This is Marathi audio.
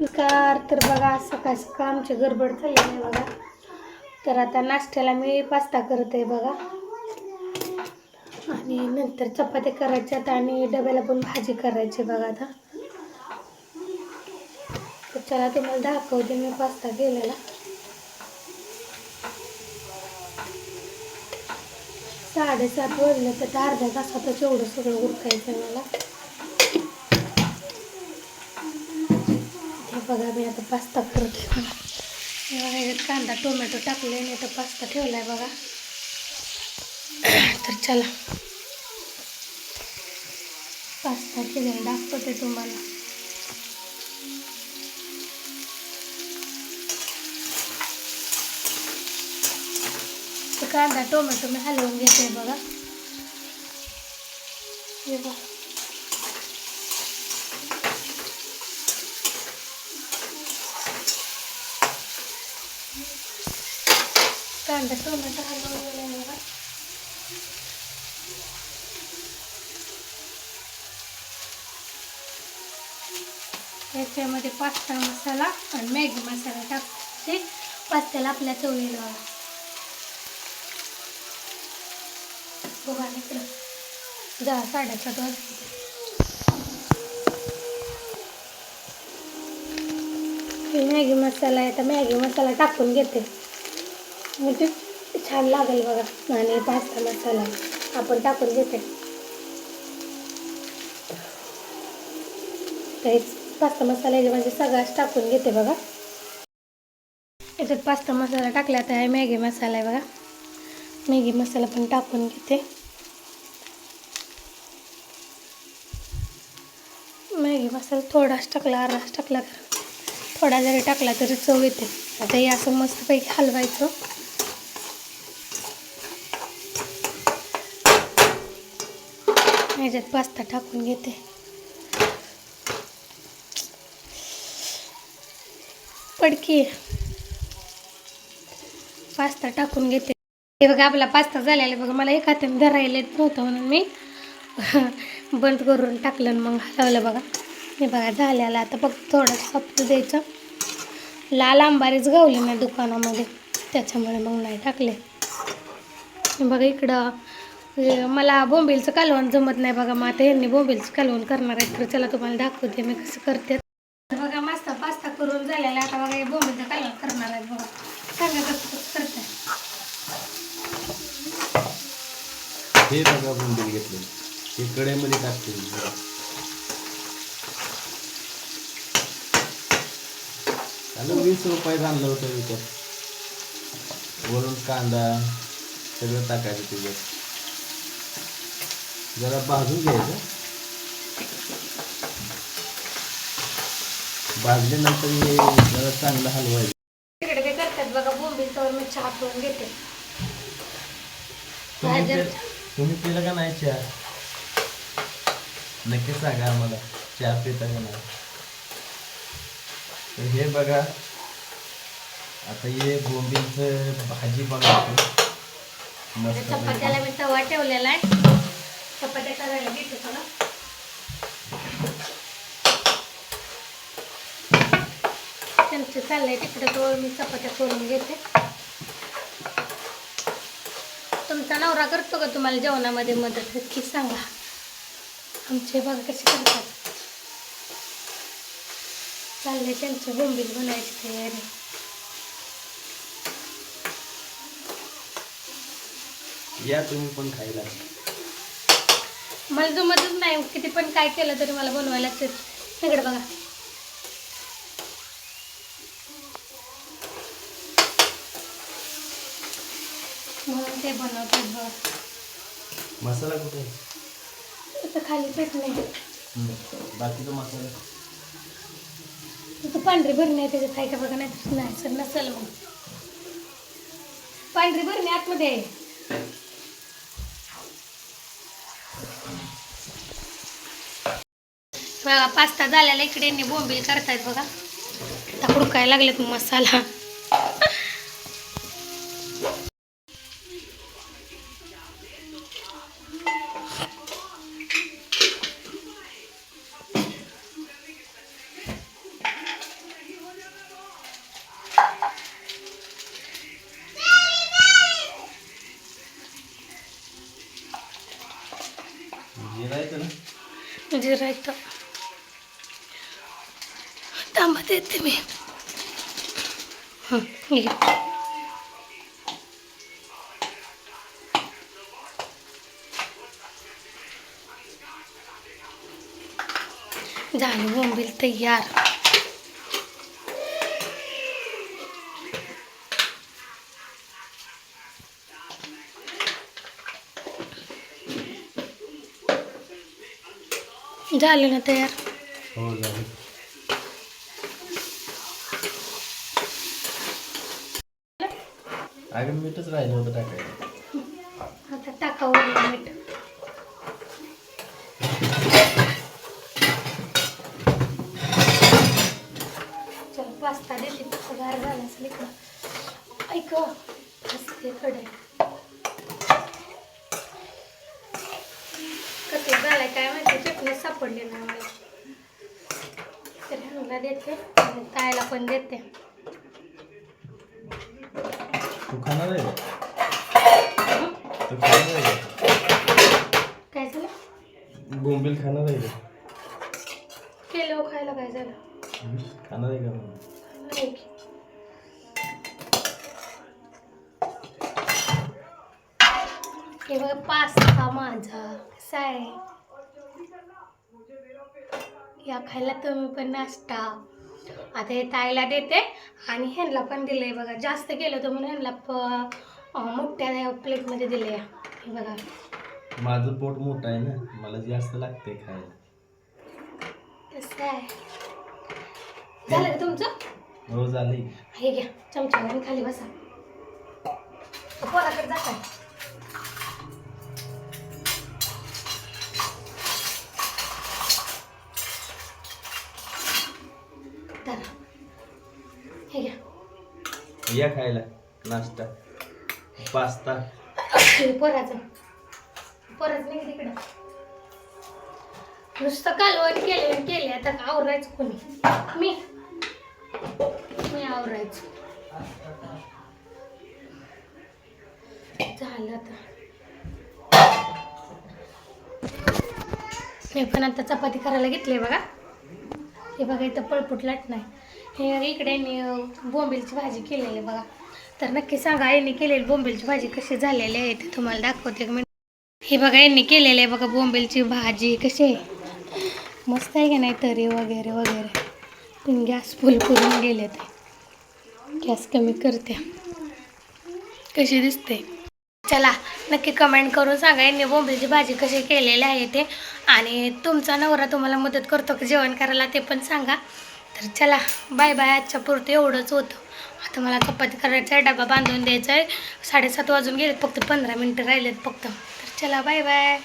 कार तर बघा सकाळ सकाळ आमची गडबड चालली आहे बघा. तर आता नाश्त्याला मी पास्ता करत आहे बघा. आणि नंतर चपात्या करायच्यात आणि डब्याला पण भाजी करायची बघा आता. तर चला तुम्हाला दाखवते मी पास्ता केलेला. साडेसात वाजले तर अर्ध्या तासातच एवढं सगळं उरकायचं आहे मला. बघा मी आता पास्ता करते ठेवला. कांदा टोमॅटो टाकले नाही आता पास्ता ठेवला आहे बघा. तर चला. पास्ता केलेला दाखवते तुम्हाला. कांदा टोमॅटो मी हलवून घेते बघा. हे बघा. कांदा टोमॅटो हलवून गेले बघा. याच्यामध्ये पास्ता मसाला आणि मॅगी मसाला टाकते. पास्त्याला आपल्या चवीला. बघा बघा इकडं दहा साडेसात वाजले हे मॅगी मसाला आहे तर मॅगी मसाला टाकून घेते. म्हणजे छान लागेल बघा. आणि पास्ता मसाला आपण टाकून घेते. तर पास्ता मसाला आहे म्हणजे सगळाच टाकून घेते बघा. याच्यात पास्ता मसाला टाकला तर आहे मॅगी मसाला आहे बघा. मॅगी मसाला पण टाकून घेते. मॅगी मसाला थोडाच टाकला अर्धाच टाकला तर थोडा जरी टाकला तरी चव येते. आता हे असं मस्तपैकी हलवायचं. ह्याच्यात पास्ता टाकून घेते. पडकी. पास्ता टाकून घेते. हे बघा आपला पास्ता झालेला आहे बघा. मला एक हाताने धरायला येत नव्हतं म्हणून मी बंद करून टाकलं आणि मग हलवलं बघा. हे बघा झालेलं आता फक्त थोडं सप्त द्यायचं. लाल आंबारीच गावले ना दुकानामध्ये. त्याच्यामुळे मग नाही टाकले. बघा इकडं म्हणजे मला बोंबीलचं कालवण जमत नाही बघा. मग आता यांनी बोंबीलचं कालवण करणार आहे तर चला तुम्हाला दाखवते मी कसं करते. बघा मस्त पास्ता करून झालेला आहे. आता बघा हे बोंबीलचं कालवण करणार आहे बघा. सांगा कसं कसं करते. हे बघा बोंबील घेतले. हे कढईमध्ये टाकते मी जरा. त्याला वीस रुपयात आणलं होतं विकत. वरून कांदा सगळं टाकायचं त्याच्यात जरा भाजून घ्यायचं. भाजल्यानंतर हे जरा चांगलं हलवायचं. तिकडे काय करतात बघा बोंबीलचं मी चहा पिऊन घेते. तुम्ही पे- तुम्ही पिलं का नाही चहा? नक्की सांगा आम्हाला. चहा पिता का नाही? तर हे बघा. आता हे बोंबीलचं भाजी बनवतो. त्या मस्त चपात्याला मी तवा ठेवलेला आहे. चपात्या करायला घेते थोडं त्यांचं चाललंय तिकडे तो मी चपात्या करून घेते. तुमचा नवरा करतो का तुम्हाला जेवणामध्ये मदत? नक्की सांगा. आमचे बघा कसे करतात. चाललंय त्यांचं बोंबील बनायची तयारी. या तुम्ही पण खायला. मला जमतच नाही किती पण काय केलं तरी मला बनवायला तिकडे बघा. म्हणून ते बनवतात बघा. मसाला कुठे खाली पेट नाही. बाकीचा मसाला. तिथं पांढरी भरणी आहे त्याच्यात काय का बघा नाही? नाही सर नसेल मग. पांढरी भरणी आतमध्ये आहे. बघा पास्ता झाल्याला इकडे बोंबील करतायत बघा. आता हुडकाय लागलेत मसाला. जलजीरा इथं थांबा देते मी. हं, झालं बोंबील तयार. झालं ना तयार? हो झालं. अगं मीठच राहिलं होतं टाकायचं आता टाकावं मीठ. चल पास्ता देते. गार झाला असेल इकडं. ऐक असते कडे कसे झालाय काय माहिती चटणी सापडली नाही मला तर ह्यांना देते तायला पण देते. तू खाणार आहे का? तू खाणार आहे का? काय झालं? बोंबील खाणार आहे केलं हो खायला काय झालं? खाणार आहे का? नाही की. हे बघ पास्ता माझा. कसा आहे या खायला तुम्ही पण नाश्ता. आता हे ताईला देते आणि ह्यांना पण दिलंय बघा. जास्त केलं तर म्हणून ह्यांना प मोठ्या प्लेटमध्ये दिले हे बघा. माझं पोट मोठं आहे ना मला जास्त लागते खायला. कसं आहे? झालं का तुमचं? हो झालंय. हे घ्या. चमच्यावर खाली बसा. पोराकडे जाता या खायला. नाश्ता. पास्ता. हे पोराचं. पोराचं नाही तिकडं. नुसतं कालवण केले केले आता आवरायचं कोणी? मी. मी आवरायचं. झालं आता. मी पण आता चपाती करायला घेतली बघा. हे बघा इथं पळपुट लाट नाही हे इकडे मी बोंबिलची बोंबीलची भाजी केलेली आहे बघा. तर नक्की सांगा यांनी केलेली बोंबीलची भाजी कशी झालेली आहे ते तुम्हाला दाखवते एक मिनिट. हे बघा यांनी केलेली आहे बघा बोंबीलची भाजी कशी आहे. मस्त आहे का नाही तरी वगैरे वगैरे. गॅस फुल करून गेले ते. गॅस कमी करते. कशी दिसते? चला नक्की कमेंट करून सांगा यांनी बोंबिलची भाजी कशी केलेली आहे ते. आणि तुमचा नवरा तुम्हाला मदत करतो का जेवण करायला ते पण सांगा. तर चला बाय बाय आजच्या पुरतं एवढंच होतं. आता मला चपाती करायचा आहे डबा बांधून द्यायचा आहे साडेसात वाजून गेलेत फक्त पंधरा मिनटं राहिलेत फक्त. तर चला बाय बाय